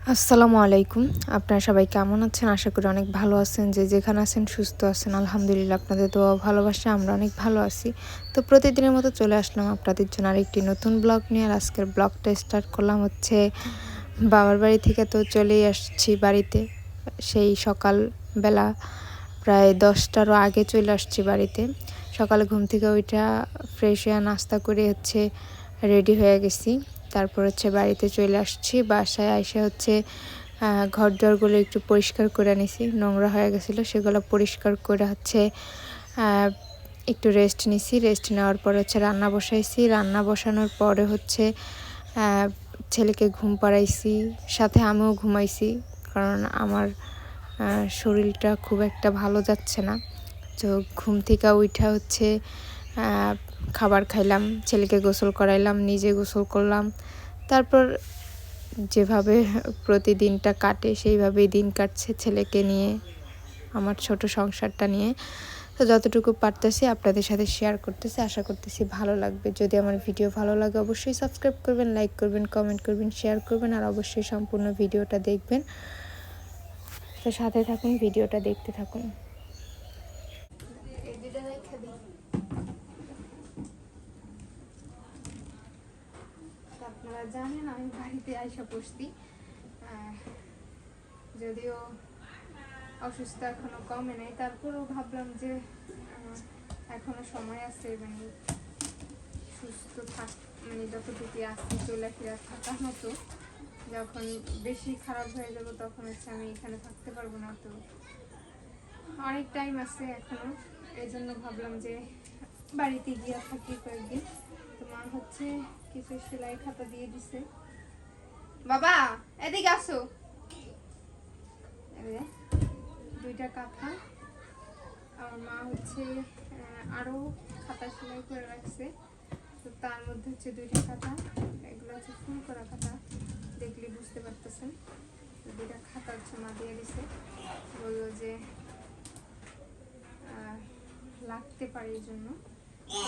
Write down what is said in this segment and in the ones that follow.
আসসালামু আলাইকুম। আপনারা সবাই কেমন আছেন? আশা করি অনেক ভালো আছেন। যে যেখানে আছেন সুস্থ আছেন। আলহামদুলিল্লাহ, আপনাদের দোয়া ভালোবাসা, আমরা অনেক ভালো আছি। তো প্রতিদিনের মতো চলে আসলাম আপনাদের জন্য আরেকটি নতুন ব্লগ নিয়ে। আর আজকের ব্লগটা স্টার্ট করলাম হচ্ছে, বাবার বাড়ি থেকে তো চলেই আসছি বাড়িতে। সেই সকালবেলা প্রায় দশটারও আগে চলে আসছি বাড়িতে। সকালে ঘুম থেকে ওইটা ফ্রেশ হয়ে নাস্তা করে হচ্ছে রেডি হয়ে গেছি। তারপর হচ্ছে বাড়িতে চলে আসছি, বাসায় এসে হচ্ছে ঘর দরগুলো একটু পরিষ্কার করে নিছি, নোংরা হয়ে গেছিল, সেগুলো পরিষ্কার করে হচ্ছে একটু রেস্ট নিছি রেস্ট নেওয়ার পর হচ্ছে রান্না বসাইছি, রান্না বসানোর পরে হচ্ছে ছেলেকে ঘুম পাড়াইছি, সাথে আমিও ঘুমাইছি, কারণ আমার শরীরটা খুব একটা ভালো যাচ্ছে না, তো ঘুম থেকে উঠা হচ্ছে খাবার খাইলাম, ছেলেকে গোসল করাইলাম, নিজে গোসল করলাম। তারপর যেভাবে প্রতিদিনটা কাটে, সেইভাবেই দিন কাটছে ছেলেকে নিয়ে, আমার ছোট সংসারটা নিয়ে। তো যতটুকু পারতেছি আপনাদের সাথে শেয়ার করতেছি, আশা করতেছি ভালো লাগবে। যদি আমার ভিডিও ভালো লাগে, অবশ্যই সাবস্ক্রাইব করবেন লাইক করবেন কমেন্ট করবেন শেয়ার করবেন, আর অবশ্যই সম্পূর্ণ ভিডিওটা দেখবেন। তো সাথে থাকুন, ভিডিওটা দেখতে থাকুন আপনারা জানেন, আমি বাড়িতে আইসা বসতি। যদিও অসুস্থ এখনও কমে নেই, তারপরেও ভাবলাম যে এখনও সময় আছে মানে সুস্থ থাক মানে যতটুকু আসতে চলাফেরা থাকার মতো। যখন বেশি খারাপ হয়ে যাব তখন হচ্ছে আমি এখানে থাকতে পারব না, তো অনেক টাইম আছে এখনও। এই জন্য ভাবলাম যে, বাড়িতে গিয়ে থাকি কয়েকদিন। তো মা হচ্ছে কিছু সেলাই খাতা দিয়ে দিছে। বাবা, এদিকে আসো। দুইটা কাঁথা। আমার মা হচ্ছে আরও খাতা সেলাই করে রাখছে। তো তার মধ্যে হচ্ছে দুইটা খাতা। এগুলো হচ্ছে ফুল করা খাতা। দেখলে বুঝতে পারতেছেন। দুইটা খাতা হচ্ছে মা দিয়ে দিছে। বলল যে লাগতে পারে এই জন্য।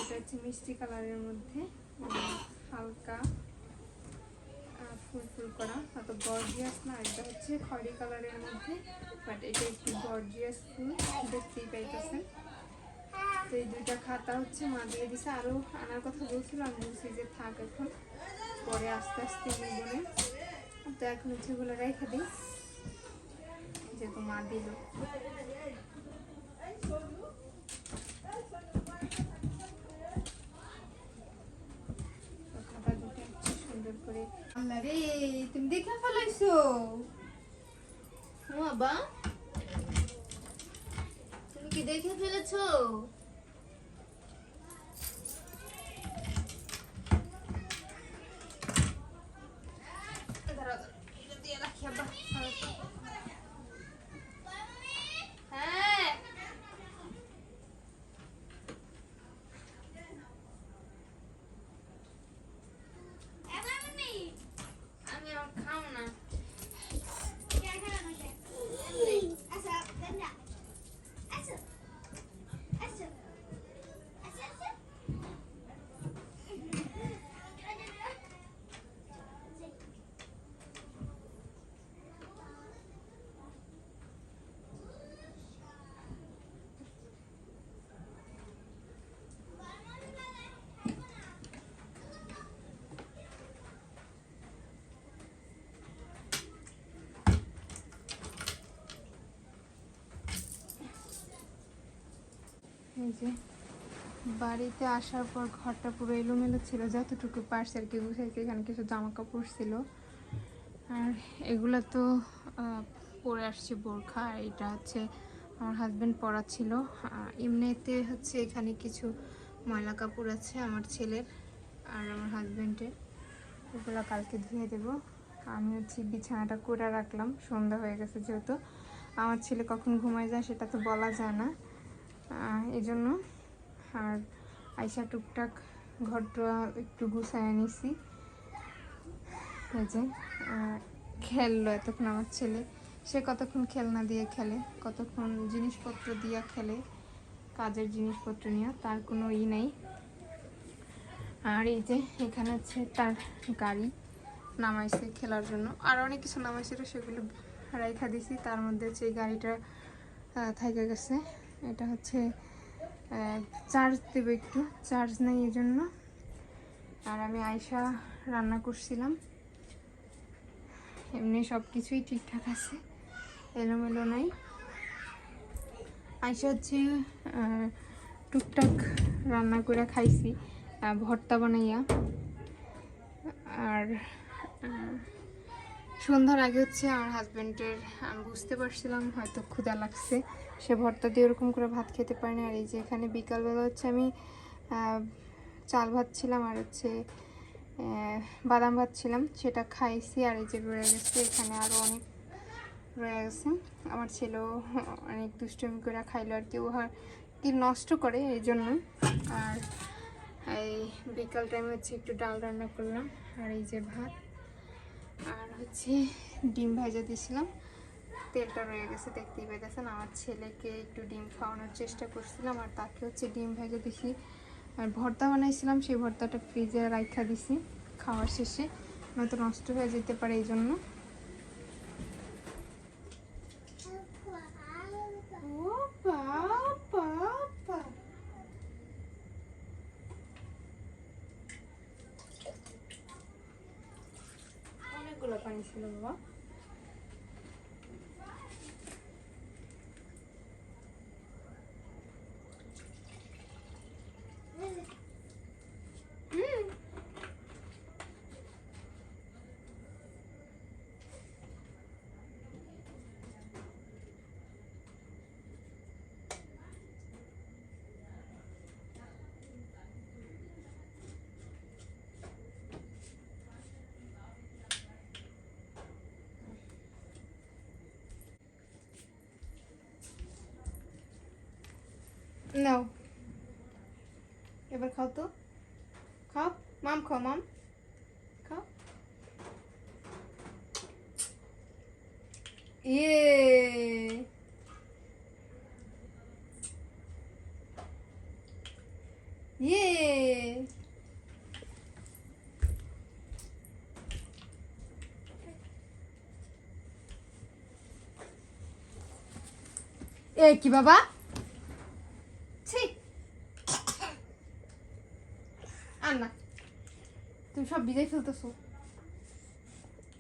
এটা হচ্ছে মিষ্টি কালারের মধ্যে হালকা ফুল ফুল করা। অত গর্জিয়াস না, এটা হচ্ছে খয়রি কালারের মধ্যে বাট এটা একটু গর্জিয়াস ফুল, দেখতেই পাইতেছেন। তো এই দুইটা খাতা হচ্ছে মা দিয়ে দিছে। আরও আনার কথা বলছিল, আমি বলছি যে থাক এখন, পরে আস্তে আস্তে নিয়ে বলে তো এখন হচ্ছে এগুলো রেখে দিই। যেহেতু মা দিল। রে তুমি দেখে ফেলাইছো বাবা তুমি কি দেখে ফেলেছো এই যে, বাড়িতে আসার পর ঘরটা পুরো এলোমেলো ছিল, যতটুকু পারছে আর কি গুছাইছে এখানে কিছু জামা কাপড় ছিল। আর এগুলো তো পরে আসছে বোরখা, আর এটা হচ্ছে আমার হাজব্যান্ড পরা ছিল এমনিতে হচ্ছে এখানে কিছু ময়লা কাপড় আছে আমার ছেলের আর আমার হাজব্যান্ডের ওগুলো কালকে ধুয়ে দেব। আমি হচ্ছে বিছানাটা করে রাখলাম, সন্ধ্যা হয়ে গেছে যেহেতু। আমার ছেলে কখন ঘুমায় যায় সেটা তো বলা যায় না। এই জন্য আর আইসা টুকটাক ঘরটা একটু গুছায় নিছি। যে খেললো এতক্ষণ আমার ছেলে। সে কতক্ষণ খেলনা দিয়ে খেলে, কতক্ষণ জিনিসপত্র দিয়ে খেলে, কাজের জিনিসপত্র নিয়ে, তার কোনো ই নেই। আর এই যে, এখানে হচ্ছে তার গাড়ি নামাইছে খেলার জন্য। আর অনেক কিছু নামাইছিল সেগুলো রাইখা দিছি। তার মধ্যে হচ্ছে এই গাড়িটা থাইকা গেছে। এটা হচ্ছে চার্জ দেবে একটু। চার্জ নেই এই জন্য আর আমি আয়সা রান্না করছিলাম। এমনি সব কিছুই ঠিকঠাক আছে। এলোমেলো নাই। আয়সা হচ্ছে টুকটাক রান্না করে খাইছি ভর্তা বানাইয়া। আর সন্ধ্যার আগে হচ্ছে আমার হাজব্যান্ডের আমি বুঝতে পারছিলাম, হয়তো ক্ষুদা লাগছে। সে ভর্তা দিয়ে ওরকম করে ভাত খেতে পারে না। আর এই যে এখানে বিকালবেলা হচ্ছে আমি চাল ভাত ছিলাম আর হচ্ছে বাদাম ভাত ছিলাম সেটা খাইছি আর এই যে রয়ে গেছে। এখানে আরও অনেক রয়ে গেছে। আমার ছেলেও অনেক দুষ্টমি করে খাইলো আর কি। ও কি নষ্ট করে এই জন্য। আর এই বিকাল টাইমে হচ্ছে একটু ডাল রান্না করলাম। আর এই যে ভাত। আর হচ্ছে ডিম ভাজা দিয়েছিলাম। তেলটা রয়ে গেছে, দেখতেই পেতেছেন আমার ছেলেকে একটু ডিম খাওয়ানোর চেষ্টা করছিলাম, আর তাকে হচ্ছে ডিম ভেজে দিছি। আর ভর্তা বানাইছিলাম, সেই ভর্তাটা ফ্রিজে রাখা দিছি খাওয়ার শেষে, নয়তো নষ্ট হয়ে যেতে পারে এই জন্য 관심과 নাও এবার খাও তো খাও মাম খাও মাম খাও ইয়ে ইয়ে এ কি বাবা ছি আর না তুমি সব বিদায় ফেলতেছো।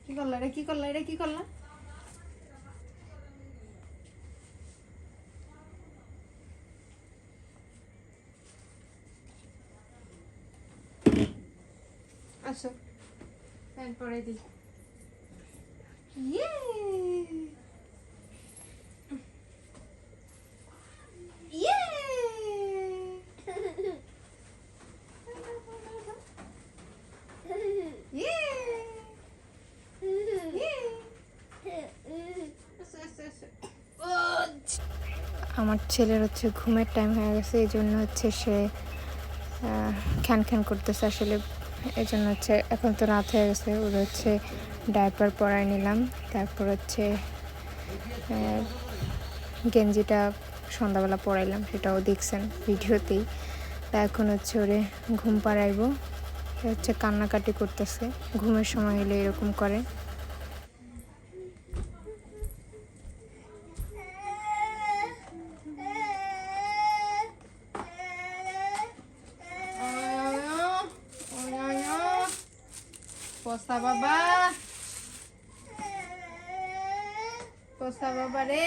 কি করলা এটা কি করলা এটা কি করলা? আসো। প্যান্ট পরে দিই। ইয়ে আমার ছেলের হচ্ছে ঘুমের টাইম হয়ে গেছে, এই জন্য হচ্ছে সে খ্যান খ্যান করতেছে আসলে। এই জন্য হচ্ছে এখন তো রাত হয়ে গেছে, ওর হচ্ছে ডাইপার পরাই নিলাম। তারপর হচ্ছে গেঞ্জিটা সন্ধ্যাবেলা পরাইলাম, সেটাও দেখছেন ভিডিওতেই। তা এখন হচ্ছে ওরে ঘুম পাড়াইবো। হচ্ছে কান্নাকাটি করতেছে, ঘুমের সময় হলে এরকম করে। পোস্তা বাবা পোস্তা বাবা রে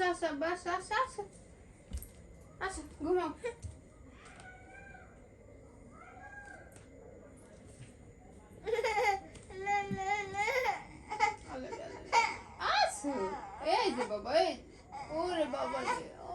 আচ্ছা আচ্ছা বাস আচ্ছা আচ্ছা আচ্ছা ঘুমাও এই যে বাবা এই ওরে বাবা রে ও